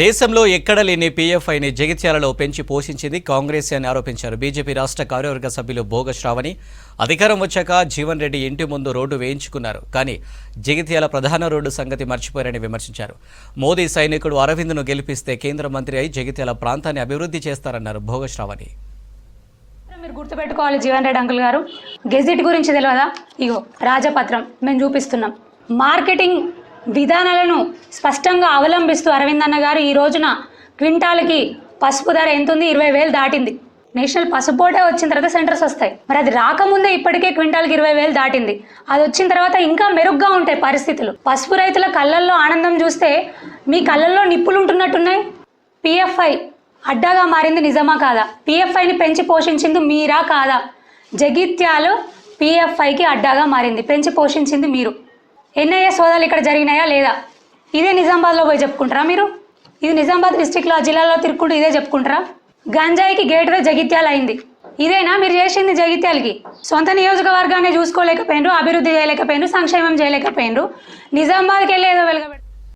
దేశంలో ఎక్కడ లేని పీఎఫ్ఐని జగిత్యాలలో పెంచి పోషించింది కాంగ్రెస్ అని ఆరోపించారు బీజేపీ రాష్ట్ర కార్యవర్గ సభ్యులు భోగ శ్రావణి. అధికారం వచ్చాక జీవన్ రెడ్డి ఇంటి ముందు రోడ్డు వేయించుకున్నారు. కానీ జగిత్యాల ప్రధాన రోడ్డు సంగతి మర్చిపోయారని విమర్శించారు. మోదీ సైనికుడు అరవింద్ను గెలిపిస్తే కేంద్ర మంత్రి అయి జగిత్యాల ప్రాంతాన్ని అభివృద్ధి చేస్తారన్నారు భోగ శ్రావణి. మీరు గుర్తుపెట్టుకోవాలి జీవన్ రెడ్డి అంకుల్ గారు. గెజిట్ గురించి తెలియదా ఇగో రాజపత్రం మేము చూపిస్తున్నాం. మార్కెటింగ్ విధానాలను స్పష్టంగా అవలంబిస్తూ అరవింద్ అన్న గారు ఈ రోజున క్వింటాల్కి పసుపు ధర ఎంత ఉంది ఇరవై వేలు దాటింది. నేషనల్ పసుపు బోర్డే వచ్చిన తర్వాత సెంటర్స్ వస్తాయి. మరి అది రాకముందే ఇప్పటికే క్వింటాల్కి ఇరవై వేలు దాటింది. అది వచ్చిన తర్వాత ఇంకా మెరుగ్గా ఉంటాయి పరిస్థితులు. పసుపు రైతుల కళ్ళల్లో ఆనందం చూస్తే మీ కళ్ళల్లో నిప్పులు ఉంటున్నట్టున్నాయి పిఎఫ్ఐ అడ్డాగా మారింది నిజమా కాదా? పిఎఫ్ఐని పెంచి పోషించింది మీరా కాదా? జగిత్యాలు పిఎఫ్ఐకి అడ్డాగా మారింది. పెంచి పోషించింది మీరు. ఎన్ఐఏ సోదాలు ఇక్కడ జరిగినాయా లేదా? ఇదే నిజామాబాద్లో పోయి చెప్పుకుంటారా మీరు? ఇది నిజామాబాద్ డిస్టిక్లో ఆ జిల్లాలో తిరుక్కుంటూ ఇదే చెప్పుకుంటారా? గంజాయికి గేట్వే జగిత్యాల అయింది. ఇదేనా మీరు చేసింది జగిత్యాలకి? సొంత నియోజకవర్గాన్ని చూసుకోలేకపోయినరు అభివృద్ధి చేయలేకపోయినరు సంక్షేమం చేయలేకపోయినరు. నిజామాబాద్కి వెళ్ళి ఏదో వెలగబెట్టారు